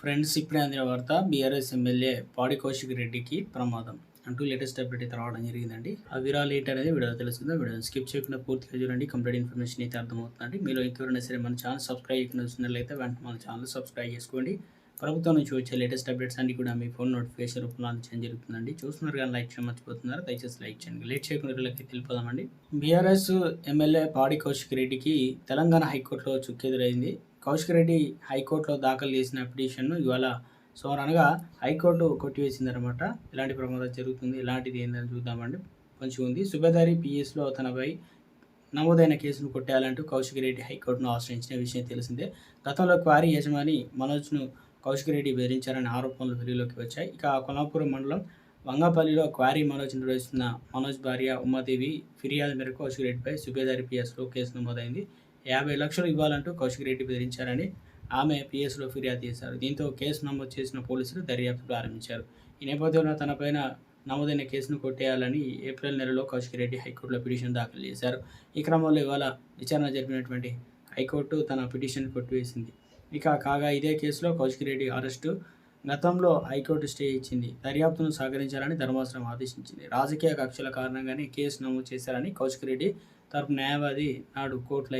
Friends ఇప్పుడే అందిన వార్త బీఆర్ఎస్ ఎమ్మెల్యే పాడి కౌశిక్ రెడ్డికి ప్రమాదం. అంటూ లేటెస్ట్ అప్డేట్ అయితే రావడం జరిగిందండి. ఆ విరాలు ఏంటి అనేది వీడియో తెలుసుకుందాం. వీడియో స్కిప్ చేయకుండా పూర్తిగా చూడండి. కంప్లీట్ ఇన్ఫర్మేషన్ అయితే అర్థమవుతుందండి. మీరు ఇంకెవరైనా సరే మన ఛానల్ సబ్స్క్రైబ్ చేయకుండా చూసినట్లయితే వెంటనే మన ఛానల్ సబ్స్క్రైబ్ చేసుకోండి. ప్రభుత్వం నుంచి వచ్చే లేటెస్ట్ అప్డేట్స్ అన్ని కూడా మీ ఫోన్ నోటిఫికేషన్ రూపంలో అందించడం జరుగుతుందండి. చూస్తున్నారు కానీ లైక్ చేయడం మర్చిపోతున్నారు. దయచేసి లైక్ చేయండి. లేట్ చేయకుండా వీళ్ళకి తెలిపోదామండి బీఆర్ఎస్ ఎమ్మెల్యే పాడి కౌశిక్ రెడ్డికి తెలంగాణ హైకోర్టులో చుక్కెదురైంది. కౌశిక్ రెడ్డి హైకోర్టులో దాఖలు చేసిన పిటిషన్ను ఇవాళ సోమవారం అనగా హైకోర్టు కొట్టివేసిందనమాట ఇలాంటి ప్రమాదం జరుగుతుంది? ఎలాంటిది ఏందని చూద్దామండి. కొంచెం ఉంది. సుబేదారి పిఎస్లో తనపై నమోదైన కేసును కొట్టేయాలంటూ కౌశిక్ రెడ్డి హైకోర్టును ఆశ్రయించిన విషయం తెలిసిందే. గతంలో క్వారీ యజమాని మనోజ్ను కౌశిక్ రెడ్డి బెదిరించారనే ఆరోపణలు వెలుగులోకి వచ్చాయి. ఇక కొల్లాపురం మండలం వంగపల్లిలో క్వారీ మనోజ్ నిర్వహిస్తున్న మనోజ్ భార్య ఉమాదేవి ఫిర్యాదు మేరకు కౌశిక్ రెడ్డిపై సుబేదారి పిఎస్లో కేసు నమోదైంది. యాభై లక్షలు ఇవ్వాలంటూ కౌశిక్ రెడ్డి బెదిరించారని ఆమె పిఎస్లో ఫిర్యాదు చేశారు. దీంతో కేసు నమోదు చేసిన పోలీసులు దర్యాప్తు ప్రారంభించారు. ఈ నేపథ్యంలో తనపైన నమోదైన కేసును కొట్టేయాలని ఏప్రిల్ నెలలో కౌశిక్ రెడ్డి హైకోర్టులో పిటిషన్ దాఖలు చేశారు. ఈ క్రమంలో ఇవాళ విచారణ జరిపినటువంటి హైకోర్టు తన పిటిషన్ కొట్టివేసింది. ఇక కాగా ఇదే కేసులో కౌశిక్ రెడ్డి అరెస్టు గతంలో హైకోర్టు స్టే ఇచ్చింది. దర్యాప్తును సహకరించాలని ధర్మాసనం ఆదేశించింది. రాజకీయ కక్షల కారణంగానే కేసు నమోదు చేశారని కౌశిక్ రెడ్డి తరపు న్యాయవాది నాడు కోర్టులో